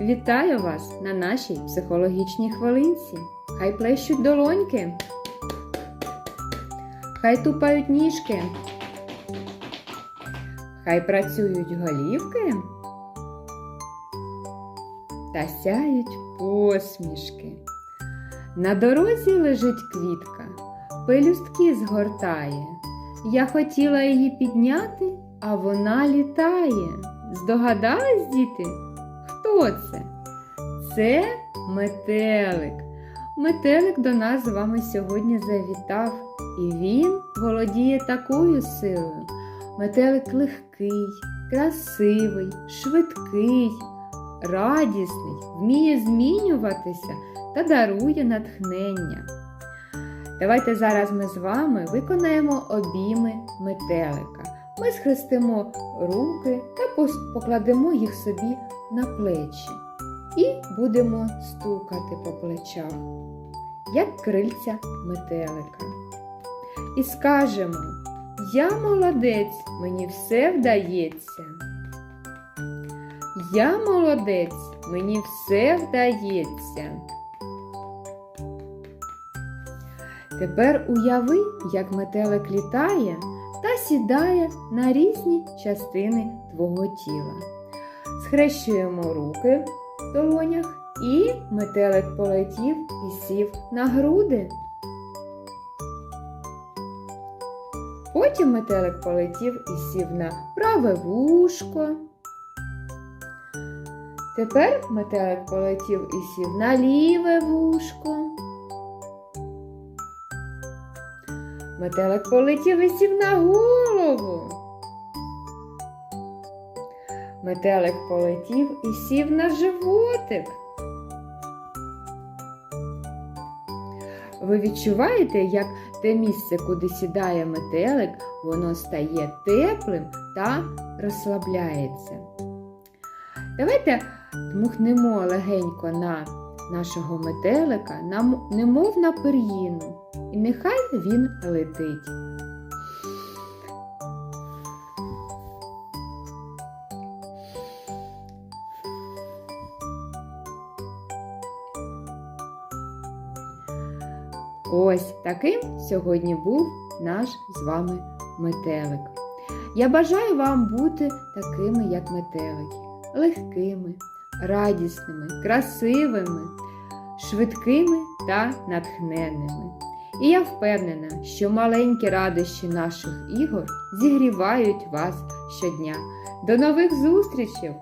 Вітаю вас на нашій психологічній хвилинці. Хай плещуть долоньки. Хай тупають ніжки. Хай працюють голівки. Та сяють посмішки. На дорозі лежить квітка, пелюстки згортає. Я хотіла її підняти, а вона літає. Здогадались, діти? Хто це? Це метелик. Метелик до нас з вами сьогодні завітав, і він володіє такою силою. Метелик легкий, красивий, швидкий, радісний, вміє змінюватися та дарує натхнення. Давайте зараз ми з вами виконаємо обійми метелика. Ми схрестимо руки та покладемо їх собі на плечі і будемо стукати по плечах, як крильця метелика. І скажемо: Я молодець, мені все вдається. Я молодець, мені все вдається. Тепер уяви, як метелик літає сідає на різні частини твого тіла. Схрещуємо руки в долонях і метелик полетів і сів на груди. Потім метелик полетів і сів на праве вушко. Тепер метелик полетів і сів на ліве вушко. Метелик полетів і сів на голову. Метелик полетів і сів на животик. Ви відчуваєте, як те місце, куди сідає метелик, воно стає теплим та розслабляється. Давайте дмухнемо легенько на нашого метелика, нам- немов на пер'їну, і нехай він летить. Ось таким сьогодні був наш з вами метелик. Я бажаю вам бути такими, як метелики, легкими, радісними, красивими, швидкими та натхненними. І я впевнена, що маленькі радощі наших ігор зігрівають вас щодня. До нових зустрічей!